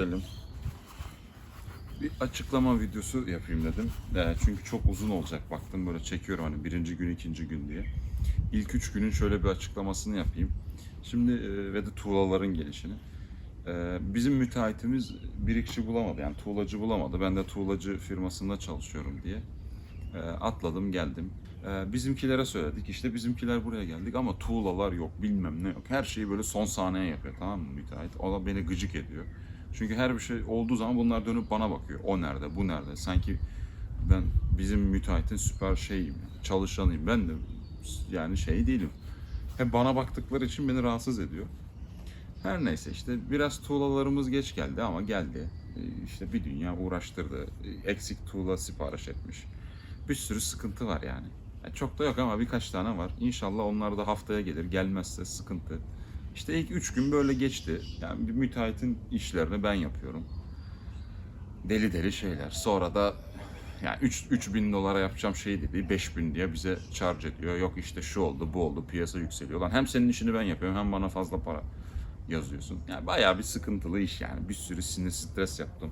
Düzeltelim. Bir açıklama videosu yapayım dedim. Ee, çünkü çok uzun olacak baktım böyle çekiyorum hani birinci gün ikinci gün diye. İlk üç günün şöyle bir açıklamasını yapayım. Şimdi e, ve de tuğlaların gelişini. Ee, bizim müteahhitimiz birikçi bulamadı yani tuğlacı bulamadı. Ben de tuğlacı firmasında çalışıyorum diye. Ee, atladım geldim. Ee, bizimkilere söyledik işte bizimkiler buraya geldik ama tuğlalar yok bilmem ne yok. Her şeyi böyle son saniye yapıyor tamam mı müteahhit? O da beni gıcık ediyor. Çünkü her bir şey olduğu zaman bunlar dönüp bana bakıyor. O nerede bu nerede? Sanki ben bizim müteahhitin süper şeyim, çalışanıyım. Ben de yani şey değilim. Hep bana baktıkları için beni rahatsız ediyor. Her neyse işte biraz tuğlalarımız geç geldi ama geldi. Ee, İşte bir dünya uğraştırdı. Ee, Eksik tuğla sipariş etmiş. Bir sürü sıkıntı var yani. Yani Çok da yok ama birkaç tane var. İnşallah onlar da haftaya gelir. Gelmezse sıkıntı. İşte ilk üç gün böyle geçti. Yani bir müteahhitin işlerini ben yapıyorum. Deli deli şeyler. Sonra da yani 3 3000 dolara yapacağım şey dedi 5000 diye bize charge ediyor. Yok işte şu oldu, bu oldu, piyasa yükseliyor. Lan hem senin işini ben yapıyorum hem bana fazla para yazıyorsun. Yani bayağı bir sıkıntılı iş yani. Bir sürü sinir stres yaptım.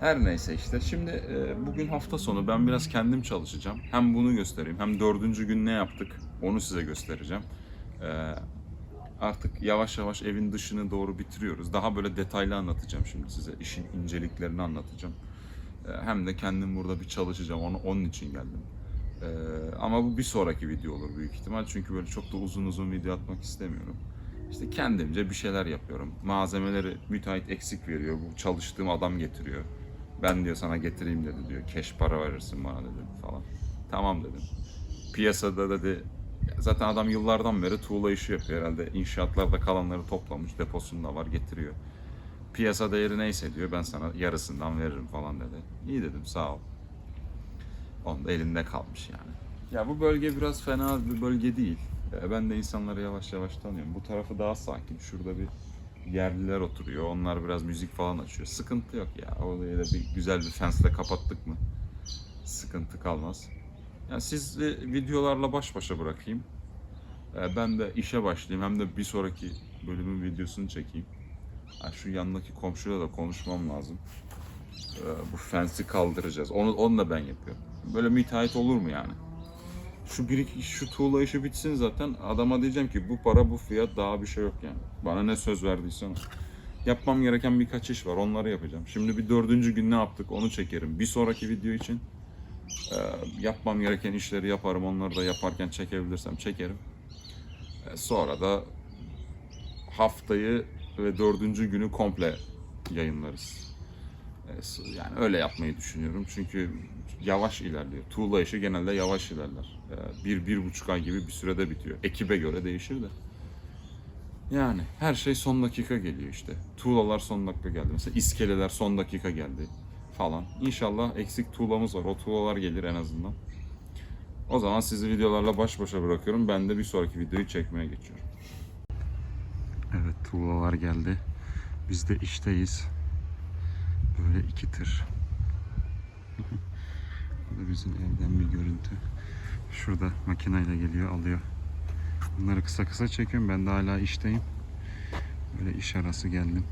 Her neyse işte şimdi e, bugün hafta sonu ben biraz kendim çalışacağım. Hem bunu göstereyim hem dördüncü gün ne yaptık onu size göstereceğim. Artık yavaş yavaş evin dışını doğru bitiriyoruz. Daha böyle detaylı anlatacağım şimdi size. işin inceliklerini anlatacağım. E, hem de kendim burada bir çalışacağım. Onu, onun için geldim. E, ama bu bir sonraki video olur büyük ihtimal. Çünkü böyle çok da uzun uzun video atmak istemiyorum. İşte kendimce bir şeyler yapıyorum. Malzemeleri müteahhit eksik veriyor. Bu çalıştığım adam getiriyor. Ben diyor sana getireyim dedi diyor. Keş para verirsin bana dedi falan. Tamam dedim. Piyasada dedi zaten adam yıllardan beri tuğla işi yapıyor herhalde. İnşaatlarda kalanları toplamış. Deposunda var getiriyor. Piyasa değeri neyse diyor ben sana yarısından veririm falan dedi. İyi dedim sağ ol. Onun da elinde kalmış yani. Ya bu bölge biraz fena bir bölge değil. Ben de insanları yavaş yavaş tanıyorum. Bu tarafı daha sakin. Şurada bir yerliler oturuyor. Onlar biraz müzik falan açıyor. Sıkıntı yok ya. Orayı da bir güzel bir fensle kapattık mı? Sıkıntı kalmaz. Yani sizle videolarla baş başa bırakayım. Ee, Ben de işe başlayayım. Hem de bir sonraki bölümün videosunu çekeyim. Ha, şu yandaki komşuyla da konuşmam lazım. Ee, Bu fensi kaldıracağız. Onu, onu da ben yapıyorum. Böyle müteahhit olur mu yani? Şu bir iki şu tuğla işi bitsin zaten adama diyeceğim ki bu para bu fiyat daha bir şey yok yani. Bana ne söz verdiysen. Yapmam gereken birkaç iş var onları yapacağım. Şimdi bir dördüncü gün ne yaptık onu çekerim. Bir sonraki video için e, yapmam gereken işleri yaparım. Onları da yaparken çekebilirsem çekerim. E, sonra da haftayı ve dördüncü günü komple yayınlarız. E, s- Yani öyle yapmayı düşünüyorum çünkü yavaş ilerliyor. Tuğla işi genelde yavaş ilerler. Bir, bir buçuk ay gibi bir sürede bitiyor. Ekibe göre değişir de. Yani her şey son dakika geliyor işte. Tuğlalar son dakika geldi. Mesela iskeleler son dakika geldi falan. İnşallah eksik tuğlamız var. O tuğlalar gelir en azından. O zaman sizi videolarla baş başa bırakıyorum. Ben de bir sonraki videoyu çekmeye geçiyorum. Evet tuğlalar geldi. Biz de işteyiz. Böyle iki tır. Bu da bizim evden bir görüntü. Şurada makineyle geliyor alıyor. Bunları kısa kısa çekiyorum. Ben de hala işteyim. Böyle iş arası geldim.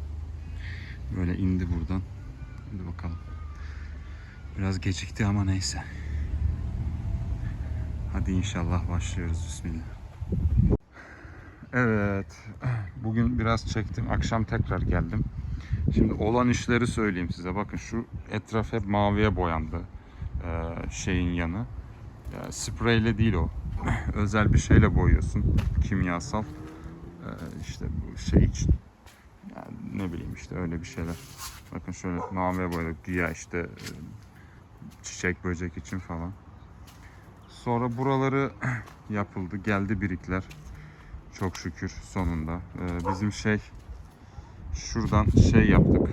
Böyle indi buradan. Hadi bakalım. Biraz gecikti ama neyse. Hadi inşallah başlıyoruz. Bismillah. Evet. Bugün biraz çektim. Akşam tekrar geldim. Şimdi olan işleri söyleyeyim size. Bakın şu etraf hep maviye boyandı. Ee, şeyin yanı. Ya, spreyle değil o. Özel bir şeyle boyuyorsun. Kimyasal. Ee, işte bu şey için. Yani ne bileyim işte öyle bir şeyler. Bakın şöyle maviye boyadık. Güya işte e, çiçek böcek için falan. Sonra buraları yapıldı. Geldi birikler. Çok şükür sonunda. Ee, bizim şey şuradan şey yaptık.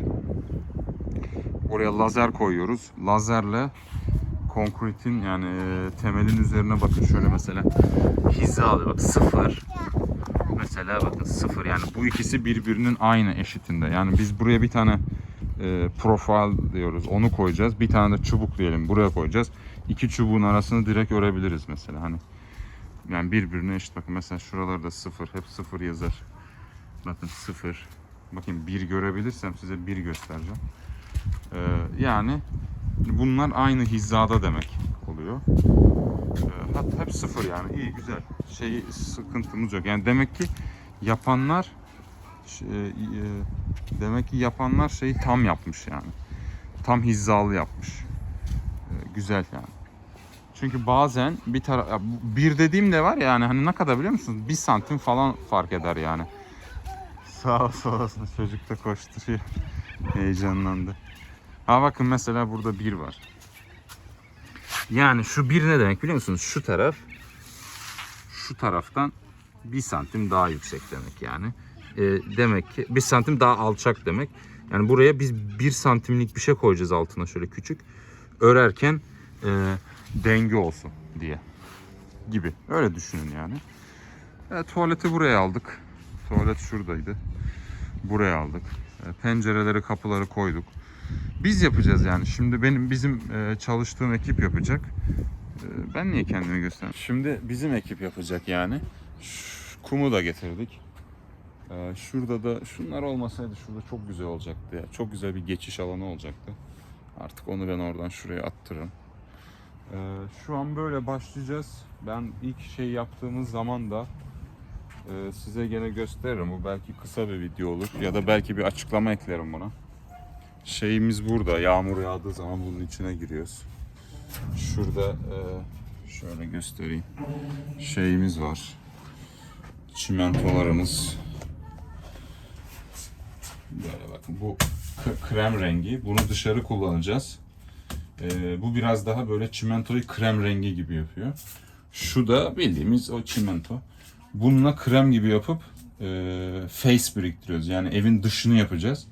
Oraya lazer koyuyoruz. Lazerle konkritin yani e, temelin üzerine bakın şöyle mesela hiza alıyor. Bak sıfır. Mesela bakın sıfır yani bu ikisi birbirinin aynı eşitinde. Yani biz buraya bir tane e, profil diyoruz. Onu koyacağız. Bir tane de çubuk diyelim buraya koyacağız. İki çubuğun arasını direkt örebiliriz mesela. Hani yani birbirine eşit. Bakın mesela şuralarda sıfır. Hep sıfır yazar. Bakın sıfır. Bakayım bir görebilirsem size bir göstereceğim. Ee, yani bunlar aynı hizada demek oluyor. Ee, hep sıfır yani iyi güzel. Şey sıkıntımız yok. Yani demek ki yapanlar şey, e, demek ki yapanlar şeyi tam yapmış yani. Tam hizalı yapmış. Ee, güzel yani. Çünkü bazen bir tara ya bu- bir dediğim de var ya yani hani ne kadar biliyor musunuz? Bir santim falan fark eder yani. Sağ ol sağ olsun çocuk da koşturuyor. Heyecanlandı. Ha bakın mesela burada bir var. Yani şu bir ne demek biliyor musunuz? Şu taraf şu taraftan bir santim daha yüksek demek yani. Ee, demek ki bir santim daha alçak demek. Yani buraya biz bir santimlik bir şey koyacağız altına şöyle küçük. Örerken e, denge olsun diye gibi. Öyle düşünün yani. Evet, tuvaleti buraya aldık. Tuvalet şuradaydı. Buraya aldık. E, pencereleri, kapıları koyduk. Biz yapacağız yani. Şimdi benim bizim e, çalıştığım ekip yapacak. E, ben niye kendimi göstereyim? Şimdi bizim ekip yapacak yani. Şu kumu da getirdik. E, şurada da şunlar olmasaydı şurada çok güzel olacaktı ya. Çok güzel bir geçiş alanı olacaktı. Artık onu ben oradan şuraya attırırım. E, şu an böyle başlayacağız. Ben ilk şey yaptığımız zaman da e, size gene gösteririm. Bu belki kısa bir video olur ya da belki bir açıklama eklerim buna. Şeyimiz burada. Yağmur yağdığı zaman bunun içine giriyoruz. Şurada e, şöyle göstereyim. Şeyimiz var. Çimentolarımız. Böyle bakın bu krem rengi. Bunu dışarı kullanacağız. E, bu biraz daha böyle çimentoyu krem rengi gibi yapıyor. Şu da bildiğimiz o çimento. Bununla krem gibi yapıp e, face biriktiriyoruz. Yani evin dışını yapacağız.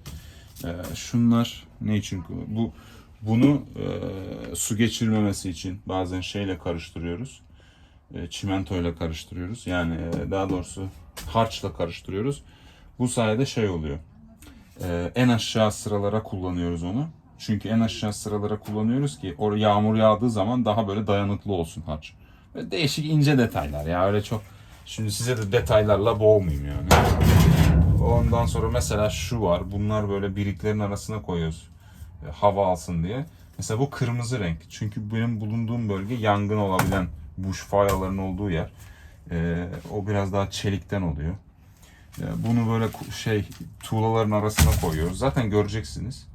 E, şunlar ne için? Bu bunu e, su geçirmemesi için bazen şeyle karıştırıyoruz. E, çimentoyla karıştırıyoruz. Yani e, daha doğrusu harçla karıştırıyoruz. Bu sayede şey oluyor. E, en aşağı sıralara kullanıyoruz onu. Çünkü en aşağı sıralara kullanıyoruz ki oraya yağmur yağdığı zaman daha böyle dayanıklı olsun harç. Böyle değişik ince detaylar ya öyle çok. Şimdi size de detaylarla boğmayayım yani. Ondan sonra mesela şu var. Bunlar böyle biriklerin arasına koyuyoruz. e, Hava alsın diye. Mesela bu kırmızı renk. Çünkü benim bulunduğum bölge yangın olabilen bushfire'ların olduğu yer. E, o biraz daha çelikten oluyor. E, bunu böyle şey tuğlaların arasına koyuyoruz. Zaten göreceksiniz.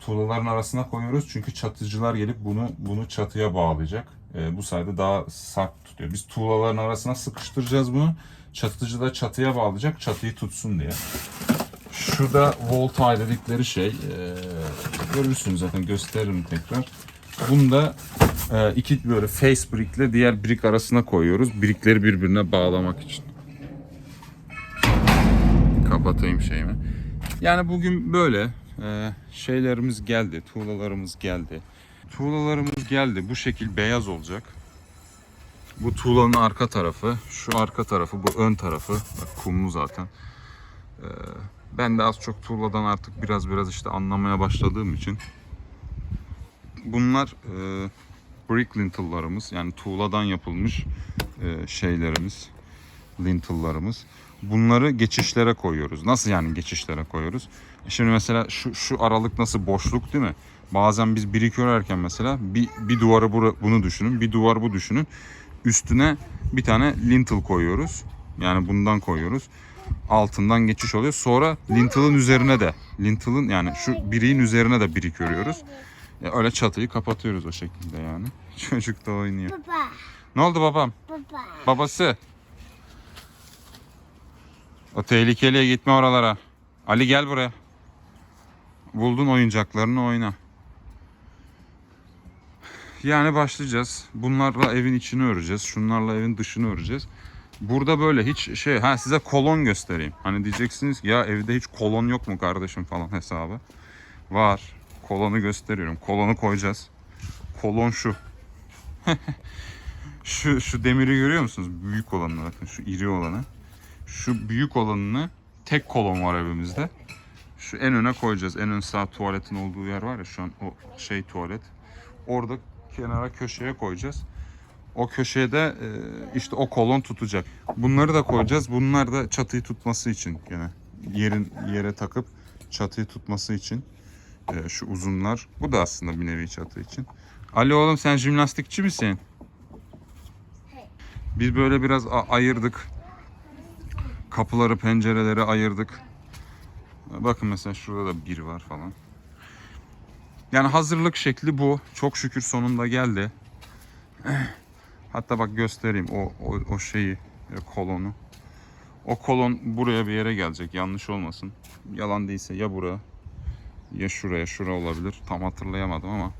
Tuğlaların arasına koyuyoruz çünkü çatıcılar gelip bunu bunu çatıya bağlayacak. E, bu sayede daha sert tutuyor. Biz tuğlaların arasına sıkıştıracağız bunu. Çatıcı da çatıya bağlayacak çatıyı tutsun diye. Şu da voltay dedikleri şey. E, görürsünüz zaten gösteririm tekrar. Bunu da e, iki böyle face brickle diğer brick arasına koyuyoruz. Brickleri birbirine bağlamak için. Kapatayım şeyimi. Yani bugün böyle e, şeylerimiz geldi, tuğlalarımız geldi. Tuğlalarımız geldi. Bu şekil beyaz olacak. Bu tuğlanın arka tarafı, şu arka tarafı, bu ön tarafı. Bak kumlu zaten. E, ben de az çok tuğladan artık biraz biraz işte anlamaya başladığım için. Bunlar e, brick lintle'larımız yani tuğladan yapılmış e, şeylerimiz, lintle'larımız. Bunları geçişlere koyuyoruz. Nasıl yani geçişlere koyuyoruz? Şimdi mesela şu, şu aralık nasıl boşluk değil mi? Bazen biz birik örerken mesela bir, bir duvarı bura- bunu düşünün, bir duvar bu düşünün. Üstüne bir tane lintel koyuyoruz. Yani bundan koyuyoruz. Altından geçiş oluyor. Sonra lintel'ın üzerine de, lintel'ın yani şu biriğin üzerine de birik örüyoruz. Ya öyle çatıyı kapatıyoruz o şekilde yani. Çocuk da oynuyor. Baba, Ne oldu babam? baba. Babası. O tehlikeliye gitme oralara. Ali gel buraya. Buldun oyuncaklarını oyna. Yani başlayacağız. Bunlarla evin içini öreceğiz. Şunlarla evin dışını öreceğiz. Burada böyle hiç şey ha size kolon göstereyim. Hani diyeceksiniz ki ya evde hiç kolon yok mu kardeşim falan hesabı. Var. Kolonu gösteriyorum. Kolonu koyacağız. Kolon şu. Şu, şu demiri görüyor musunuz? Büyük olanı bakın şu iri olanı. Şu büyük olanını tek kolon var evimizde. Şu en öne koyacağız. En ön sağ tuvaletin olduğu yer var ya şu an o şey tuvalet. Orada kenara köşeye koyacağız. O köşeye de e, işte o kolon tutacak. Bunları da koyacağız. Bunlar da çatıyı tutması için gene yerin yere takıp çatıyı tutması için e, şu uzunlar. Bu da aslında bir nevi çatı için. Ali oğlum sen jimnastikçi misin? Biz böyle biraz ayırdık. Kapıları, pencereleri ayırdık. Bakın mesela şurada da bir var falan. Yani hazırlık şekli bu. Çok şükür sonunda geldi. Hatta bak göstereyim o o, o şeyi e, kolonu. O kolon buraya bir yere gelecek. Yanlış olmasın. Yalan değilse ya buraya ya şuraya şura olabilir. Tam hatırlayamadım ama.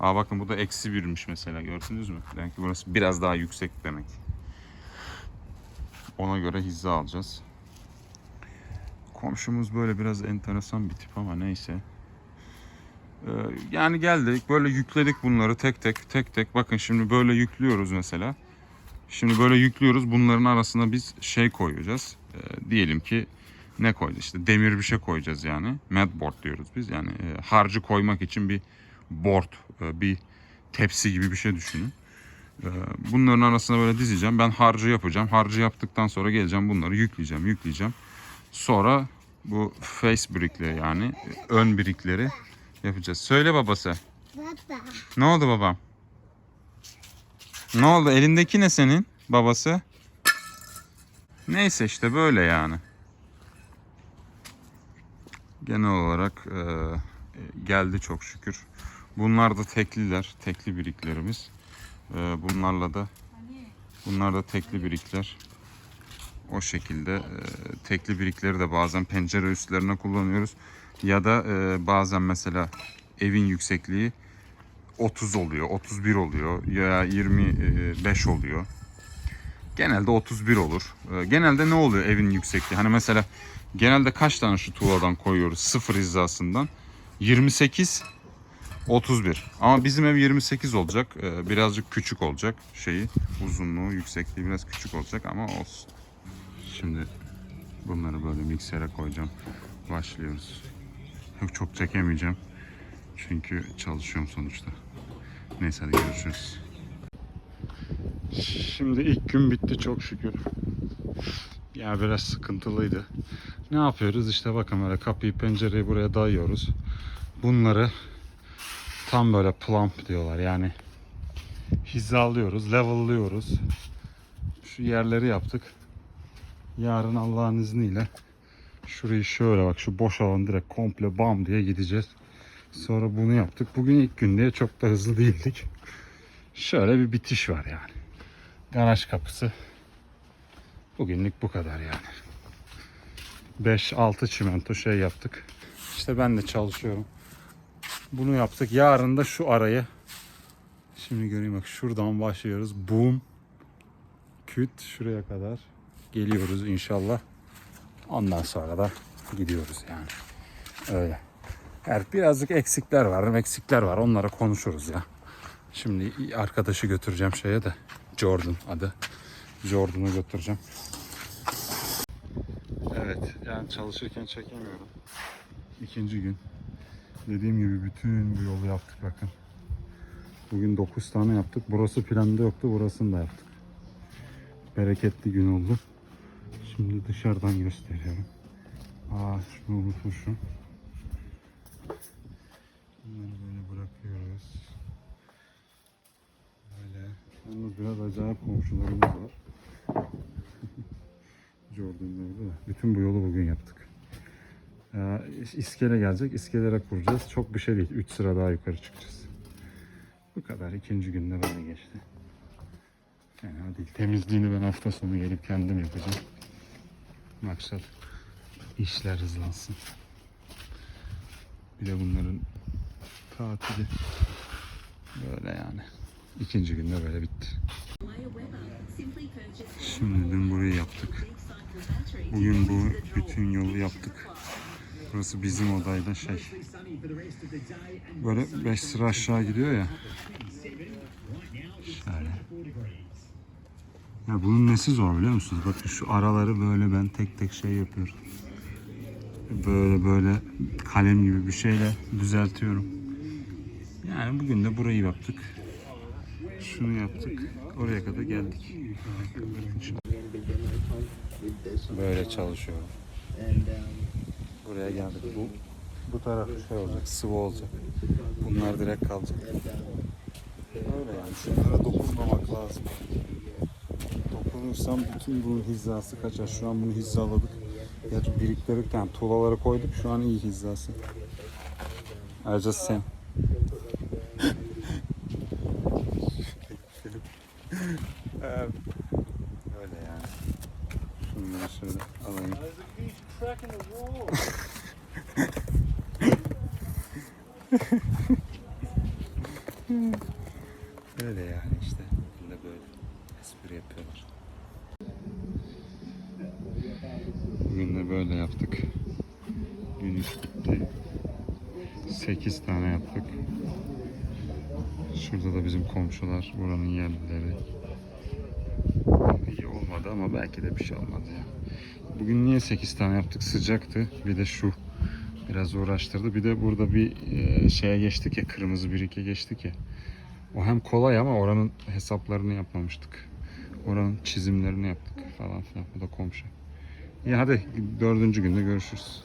Aa bakın bu da eksi birmiş mesela gördünüz mü? Demek ki burası biraz daha yüksek demek. Ona göre hizza alacağız. Komşumuz böyle biraz enteresan bir tip ama neyse. Ee, yani geldik böyle yükledik bunları tek tek tek tek. Bakın şimdi böyle yüklüyoruz mesela. Şimdi böyle yüklüyoruz. Bunların arasına biz şey koyacağız. Ee, diyelim ki ne koyacağız? İşte demir bir şey koyacağız yani. Madboard diyoruz biz. Yani e, harcı koymak için bir board, e, bir tepsi gibi bir şey düşünün. Ee, bunların arasına böyle dizeceğim. Ben harcı yapacağım. Harcı yaptıktan sonra geleceğim bunları yükleyeceğim, yükleyeceğim. Sonra bu face brickleri yani ön birikleri yapacağız. Söyle babası. Baba. Ne oldu babam? Ne oldu? Elindeki ne senin babası? Neyse işte böyle yani. Genel olarak e, geldi çok şükür. Bunlar da tekliler, tekli biriklerimiz. E, bunlarla da bunlar da tekli birikler. O şekilde e, tekli birikleri de bazen pencere üstlerine kullanıyoruz. Ya da e, bazen mesela evin yüksekliği 30 oluyor, 31 oluyor ya 25 oluyor. Genelde 31 olur. Ee, Genelde ne oluyor evin yüksekliği? Hani mesela genelde kaç tane şu tuğladan koyuyoruz sıfır hizasından? 28 31. Ama bizim ev 28 olacak. Ee, Birazcık küçük olacak şeyi. Uzunluğu, yüksekliği biraz küçük olacak ama olsun. Şimdi bunları böyle miksere koyacağım. Başlıyoruz. Yok çok çekemeyeceğim. Çünkü çalışıyorum sonuçta. Neyse hadi görüşürüz. Şimdi ilk gün bitti çok şükür. Ya biraz sıkıntılıydı. Ne yapıyoruz? İşte bakın böyle kapıyı pencereyi buraya dayıyoruz. Bunları tam böyle plump diyorlar yani hizalıyoruz, level'lıyoruz. Şu yerleri yaptık. Yarın Allah'ın izniyle şurayı şöyle bak şu boş alan direkt komple bam diye gideceğiz. Sonra bunu yaptık. Bugün ilk gün diye çok da hızlı değildik. Şöyle bir bitiş var yani. Garaj kapısı. Bugünlük bu kadar yani. 5-6 çimento şey yaptık. İşte ben de çalışıyorum. Bunu yaptık. Yarın da şu arayı Şimdi göreyim bak şuradan başlıyoruz. Boom. Küt şuraya kadar geliyoruz inşallah. Ondan sonra da gidiyoruz yani. Öyle. Eğer birazcık eksikler var, eksikler var. Onlara konuşuruz ya. Şimdi arkadaşı götüreceğim şeye de. Jordan adı. Jordan'ı götüreceğim. Evet, yani çalışırken çekemiyorum. İkinci gün. Dediğim gibi bütün bu yolu yaptık bakın. Bugün 9 tane yaptık. Burası planda yoktu. Burasını da yaptık. Bereketli gün oldu. Şimdi dışarıdan gösteriyorum. Aa şunu unutmuşum. Bunları böyle bırakıyoruz. Böyle. Yalnız biraz acayip komşularımız var. Jordan'ın öyle de. Bütün bu yolu bugün yaptık. Ee, iskele gelecek. İskelere kuracağız. Çok bir şey değil. 3 sıra daha yukarı çıkacağız. Bu kadar. İkinci günde böyle geçti. Fena değil. Temizliğini ben hafta sonu gelip kendim yapacağım. Maksat işler hızlansın. Bir de bunların tatili böyle yani. İkinci günde böyle bitti. Şimdi dün burayı yaptık. Bugün bu bütün yolu yaptık. Burası bizim odayla şey. Böyle 5 sıra aşağı gidiyor ya. Şöyle. Ya bunun nesi zor biliyor musunuz? Bakın şu araları böyle ben tek tek şey yapıyorum. Böyle böyle kalem gibi bir şeyle düzeltiyorum. Yani bugün de burayı yaptık. Şunu yaptık. Oraya kadar geldik. Böyle çalışıyorum. Buraya geldik. Bu bu taraf şey olacak, sıvı olacak. Bunlar direkt kalacak. Öyle yani. Şunlara dokunmamak lazım. Dokunursam bütün bunun hizası kaçar. Şu an bunu hizaladık. Gerçi biriktirdik yani tuğlaları koyduk. Şu an iyi hizası. Ayrıca sen. Öyle yani. Şunları şöyle alayım. Öyle yani işte. Böyle böyle espri yapıyorlar. Bugün de böyle yaptık. Gün iş bitti. 8 tane yaptık. Şurada da bizim komşular, buranın yerlileri. İyi olmadı ama belki de bir şey olmadı ya. Bugün niye 8 tane yaptık? Sıcaktı. Bir de şu biraz uğraştırdı. Bir de burada bir e, şeye geçtik ya, kırmızı birike geçtik ya. O hem kolay ama oranın hesaplarını yapmamıştık. Oranın çizimlerini yaptık falan filan. Bu da komşu. İyi hadi dördüncü günde görüşürüz.